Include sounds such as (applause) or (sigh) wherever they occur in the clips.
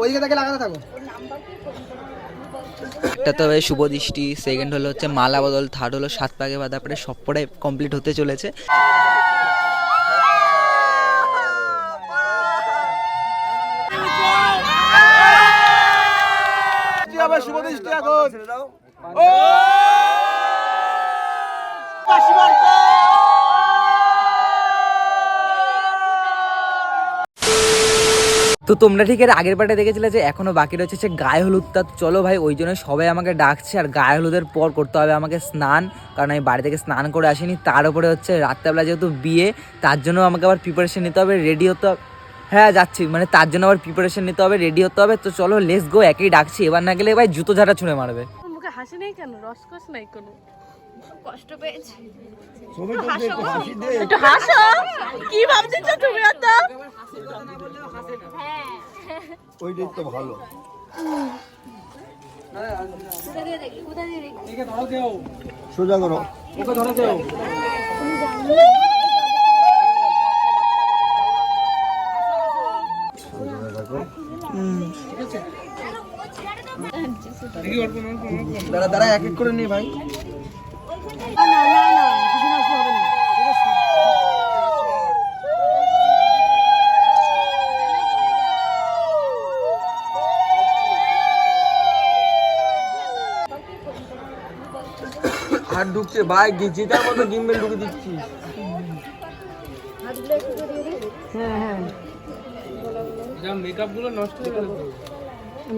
ওইদিকে থেকে লাগাতে থাকো। একটা তো শুভ দৃষ্টি। সেকেন্ড হলো হচ্ছে মালা বদল থার্ড হলো সাত পাকে বাঁধা পরে সবটাই কমপ্লিট হতে চলেছে। তো তোমরা ঠিক এর আগের পাটে দেখেছিলে যে এখনও বাকি রয়েছে সে গায়ে হলুদটা তো। চলো ভাই ওই জন্য সবাই আমাকে ডাকছে আর গায়ে হলুদের পর করতে হবে আমাকে স্নান। কারণ আমি বাড়ি থেকে স্নান করে আসিনি তার উপরে হচ্ছে রাত্রেবেলা যেহেতু বিয়ে তার জন্য আমাকে আবার প্রিপারেশন নিতে হবে রেডি হতে হবে। হ্যাঁ যাচ্ছি মানে তার জন্য আবার প্রিপারেশন নিতে হবে রেডি হতে হবে। তো চলো লেস গো একই ডাকছি। এবার না গেলে ভাই জুতো ঝাড়া ছুঁড়ে মারবে। মুখে হাসি নেই কেন? রসকস নাই কোনো? কষ্ট পেয়েছি। একটু হাসো। কি ভাবছিস তুমি এত ওইটাই তো ভালো। কোথা দিয়ে দেখি কোথা দিয়ে দেখি সোজা করো দাঁড়া দাঁড়া, এক এক করে নি ভাই। হাত ঢুকছে ভাই যেটার মতো গিম্বেল ঢুকে দিচ্ছি।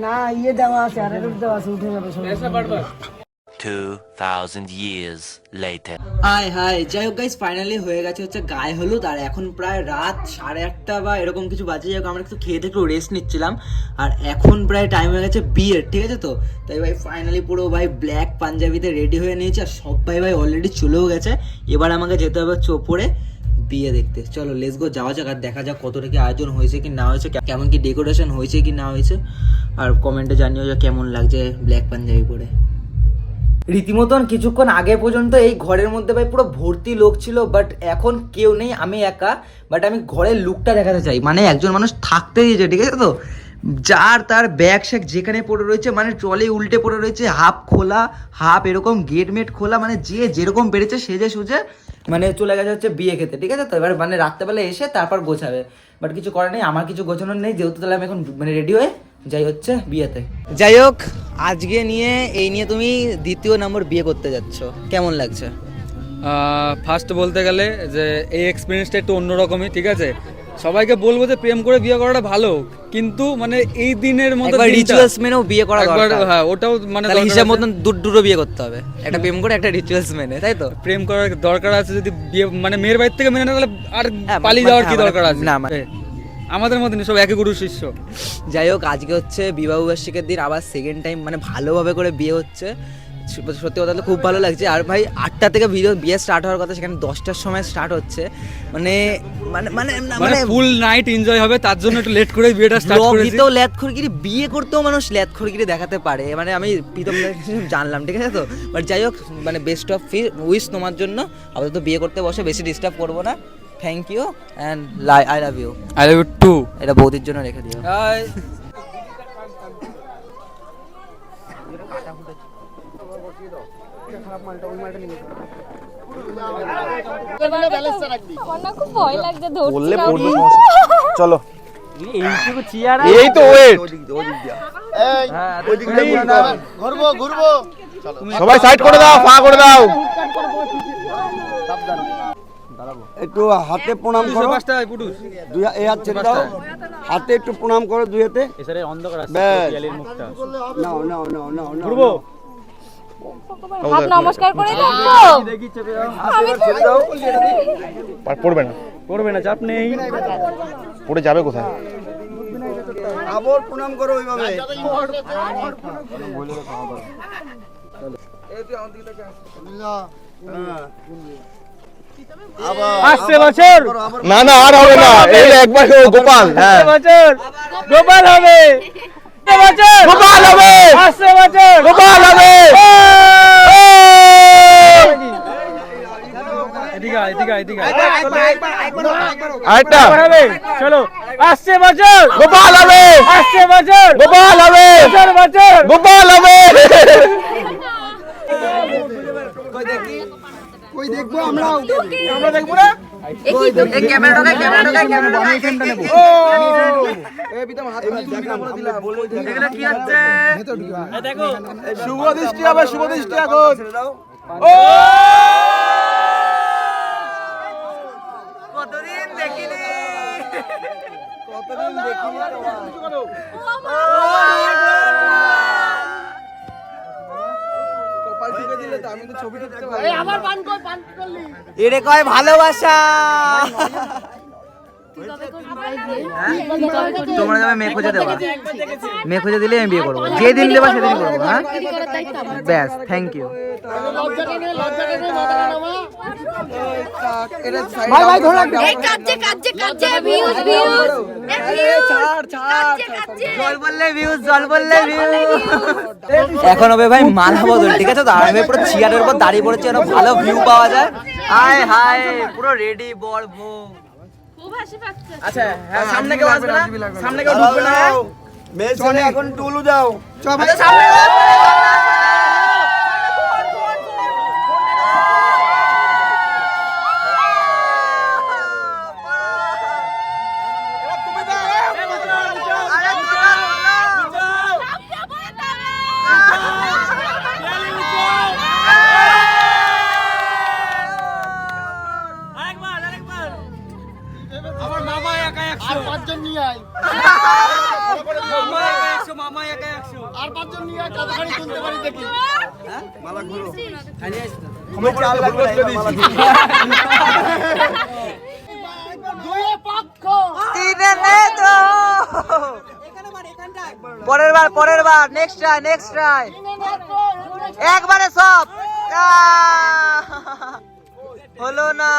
না ইয়ে দেওয়া আছে আর দেওয়া আছে উঠে যাবে সব। 2000 years later. হাই হাই যাই হোক গাইজ ফাইনালি হয়ে গেছে হচ্ছে গায়ে হলুদ, আর এখন প্রায় রাত সাড়ে আটটা বা এরকম কিছু বাজে, যাই আমরা একটু খেয়ে একটু রেস্ট নিচ্ছিলাম। আর এখন প্রায় টাইম হয়ে গেছে বিয়ের ঠিক আছে তো? তাই ভাই ফাইনালি পুরো ভাই ব্ল্যাক পাঞ্জাবিতে রেডি হয়ে নিয়েছে, আর সবাই ভাই অলরেডি চলেও গেছে। এবার আমাকে যেতে হবে চোপড়ে বিয়ে দেখতে। চলো লেস গো যাওয়া যাক আর দেখা যাক কতটা কি আয়োজন হয়েছে কি না হয়েছে কেমন কি ডেকোরেশন হয়েছে কি না হয়েছে। আর কমেন্টে জানিও যে কেমন লাগছে ব্ল্যাক পাঞ্জাবি পরে। রীতিমতন কিছুক্ষণ আগে পর্যন্ত এই ঘরের মধ্যে ভাই পুরো ভর্তি লোক ছিল বাট এখন কেউ নেই, আমি একা বাট আমি ঘরের লুকটা দেখাতে চাই। মানে একজন মানুষ থাকতে দিয়েছে, ঠিক আছে তো? যার তার ব্যাগ শ্যাগ যেখানে পড়ে রয়েছে মানে ট্রলি উল্টে পড়ে রয়েছে হাফ খোলা হাফ এরকম গেট মেট খোলা মানে যে যেরকম পেরেছে সেজে সুজে মানে চলে গেছে হচ্ছে বিয়ে খেতে, ঠিক আছে তো? এবার মানে রাত্রেবেলা এসে তারপর গোছাবে। বাট কিছু করার নেই, আমার কিছু গোছানোর নেই, যেহেতু তাহলে আমি এখন মানে রেডি হয়ে যাই হচ্ছে বিয়েতে। যাই হোক আজকে নিয়ে এই নিয়ে তুমি দ্বিতীয় নম্বর বিয়ে করতে যাচ্ছ। কেমন লাগছে? ফার্স্ট বলতে গেলে যে এই এক্সপিরিয়েন্সটা একটু অন্যরকমই ঠিক আছে? সবাইকে বলব যে প্রেম করে বিয়ে করাটা ভালো কিন্তু মানে এই দিনের মতো রিচুয়ালস মেনেও বিয়ে করা একবার দরকার। হ্যাঁ ওটাও মানে তাহলে হিসাব। মতন দু- দুটো বিয়ে করতে হবে। একটা প্রেম করে একটা রিচুয়ালস মেনে তাই তো? প্রেম করার দরকার আছে যদি বিয়ে মানে মেয়ের বাড়ি থেকে মেনে না তাহলে আর হ্যাঁ, পালিয়ে মানে- যাওয়ার কি হ্যাঁ, দরকার মানে- আছে? না, মানে- আমাদের মতন সব একই গুরু শিষ্য। যাই হোক আজকে হচ্ছে বিবাহ বার্ষিকের দিন আবার সেকেন্ড টাইম মানে ভালোভাবে করে বিয়ে হচ্ছে। সত্যি কথা বলতে খুব ভালো লাগছে। আর ভাই আটটা থেকে ভিডিও বিয়ে স্টার্ট হওয়ার কথা সেখানে দশটার সময় স্টার্ট হচ্ছে। মানে মানে মানে মানে ফুল নাইট এনজয় হবে তার জন্য একটু লেট করে বিয়েটা স্টার্ট করেছি। দিতেও ল্যাদ খড়গিরি বিয়ে করতেও মানুষ ল্যাদ খড়গিরি দেখাতে পারে। মানে আমি প্রীতম জানলাম ঠিক আছে তো? বাট যাই হোক মানে বেস্ট অফ উইস তোমার জন্য। আপাতত বিয়ে করতে বসে বেশি ডিস্টার্ব করব না। Thank you and I love you I love you too এটা বৌদির জন্য রেখে দিও। চলো। এই তো ওয়েট। ঘুরবো ঘুরবো। সবাই সাইড করে দাও পা করে দাও। একটু হাতে প্রণাম করো। দুই এই হাত ছেড়ে দাও। হাতে একটু প্রণাম করো দুই হাতে। ব্যাস। নাও নাও নাও নাও হাত নমস্কার করে পড়বে না। পড়বে না চাপ নেই। পড়ে যাবে কোথায়? আবার প্রণাম করো ওইভাবে। হ্যাঁ। আসছে বছর না না আর হবে না এই একবার গোপাল হ্যাঁ বছর গোপাল হবে বছর গোপাল হবে আসছে বছর গোপাল হবে চলো আসছে বছর গোপাল হবে আসছে বছর গোপাল হবে গোপাল হবে কই দেখব আমরা দেখব না? শুভ দৃষ্টি হবে শুভ দৃষ্টি এখন ও! কতদিন দেখিনি? কতদিন দেখিনি কপাল টিপে দিলে তো আমি তো ছবি তুলতে পারি এরে কয় ভালোবাসা। তোমরা যাবে মেয়ে খুঁজে দেবা মেয়ে খুঁজে দিলে আমি বিয়ে করব। যেদিন দেবা সেদিন করব হ্যাঁ? ব্যাস থ্যাংক ইউ ভাই ভাই ধরে। এই কাজে কাজে কাজে ভিউজ ভিউজ এখন হবে ভাই মালা বদল ঠিক আছে তো? আর আমি পুরো চেয়ারের উপর দাঁড়িয়ে পড়েছি যেন ভালো ভিউ পাওয়া যায়। হায় হায় পুরো রেডি বল বউ খুব হাসি আচ্ছা হ্যাঁ সামনে কেউ আসবে না সামনে কেউ ঢুকবে না? হ্যাঁ? মেয়ে এখন টুলু দাও। আচ্ছা, সামনে পরের বার পরের বার নেক্সট ট্রাই নেক্সট ট্রাই একবারে সব। হলো না।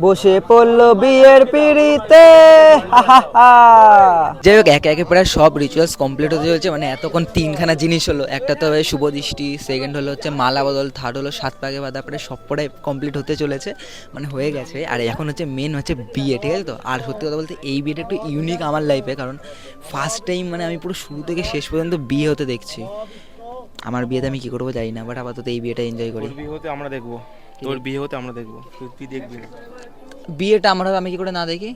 বসে পড়ল বিয়ের পিড়িতে। (laughs) যাই হোক একে একে প্রায় সব রিচুয়ালস কমপ্লিট হতে চলছে। মানে এতক্ষণ তিনখানা জিনিস হলো। একটা তো শুভ দৃষ্টি সেকেন্ড হলো হচ্ছে মালা বদল থার্ড হলো সাত পাকে বাঁধা প্রায় সব পড়াই কমপ্লিট হতে চলেছে। মানে হয়ে গেছে। আর এখন হচ্ছে মেন হচ্ছে বিয়ে ঠিক আছে তো? আর সত্যি কথা বলতে এই বিয়েটা একটু ইউনিক আমার লাইফে কারণ ফার্স্ট টাইম মানে আমি পুরো শুরু থেকে শেষ পর্যন্ত বিয়ে হতে দেখছি। আমার বিয়েতে আমি কি করব জানি না বাট আপাতত এই বিয়েটা এনজয় করি। বিয়ে হতে আমরা দেখব। তোর বিয়ে হতে আমরা দেখব। তুই তুই দেখবি? বিয়েটা আমার হবে আমি কি করে না দেখি?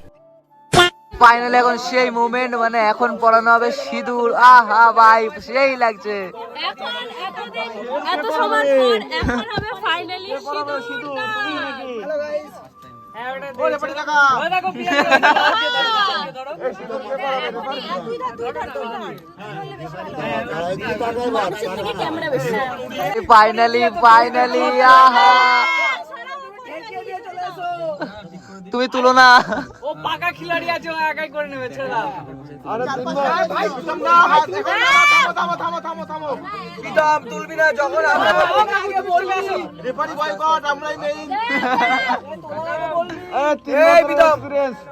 ফাইনালি এখন সেই মুভমেন্ট মানে এখন পড়ানো হবে সিঁদুর আহা ভাই সেই লাগছে এখন এতদিন এত সময় পর এখন হবে ফাইনালি সিঁদুর ক্যামেরা বেশি ফাইনালি ফাইনালি আহা তুমি তুলো না। ও পাকা খিলাড়ি আছে ও একাই করে নেবে ছেড়ে দাও। প্রীতম, তুলবি না যখন আমরা এই প্রীতম,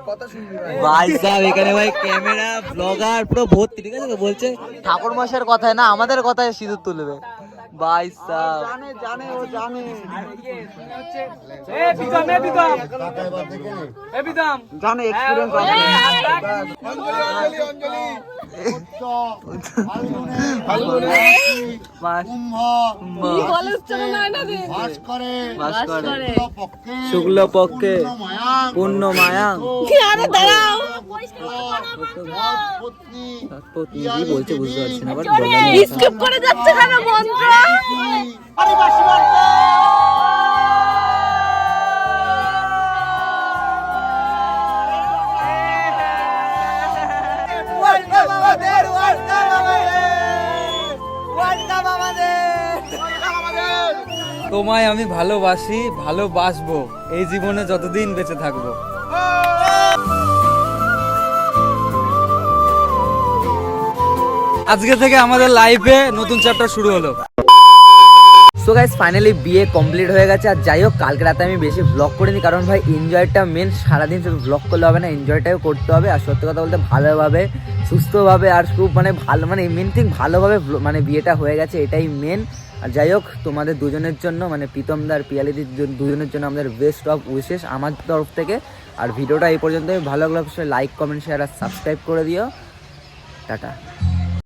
কথা শুনবি ভাই। ভাই সাহেব এখানে ভাই ক্যামেরা ব্লগার পুরো ভর্তি ঠিক আছে তো বলছে? ঠাকুর মশাইয়ের কথায় না আমাদের কথায় সিঁদুর তুলবে। ভাই সাহেব জানে জানে ও জানে। এ বিদম এ বিদম। এ বিদম। জানে এক্সপিরিয়েন্স আছে। হয় দিন বাস করে শুক্ল পক্ষে পূর্ণ মায়া আরে দাঁড়াও। কি বলছে বুঝতে পারছি না বাট স্কিপ করে যাচ্ছে কেন মন্ত্র? তোমায় আমি ভালোবাসি ভালোবাসবো এই জীবনে যতদিন বেঁচে থাকব। আজকে থেকে আমাদের লাইফে নতুন চ্যাপ্টার শুরু হলো। সো গাইজ ফাইনালি বিয়ে কমপ্লিট হয়ে গেছে। আর যাই হোক, কালকে রাতে আমি বেশি ব্লগ করিনি, কারণ ভাই এনজয়টা মেন সারাদিন শুধু ব্লগ করলে হবে না এনজয়টাও করতে হবে। আর সত্যি কথা বলতে ভালোভাবে, সুস্থভাবে আর খুব মানে ভালো মানে মেন থিং ভালোভাবে মানে বিয়েটা হয়ে গেছে, এটাই মেন আর যাই হোক, তোমাদের দুজনের জন্য মানে প্রীতমদার পিয়ালিদির জন- দুজনের জন্য আমাদের বেস্ট অফ উইশেস আমার তরফ থেকে। আর ভিডিওটা এই পর্যন্ত ভালো লাগলে অবশ্যই লাইক কমেন্ট শেয়ার আর সাবস্ক্রাইব করে দিও। টাটা।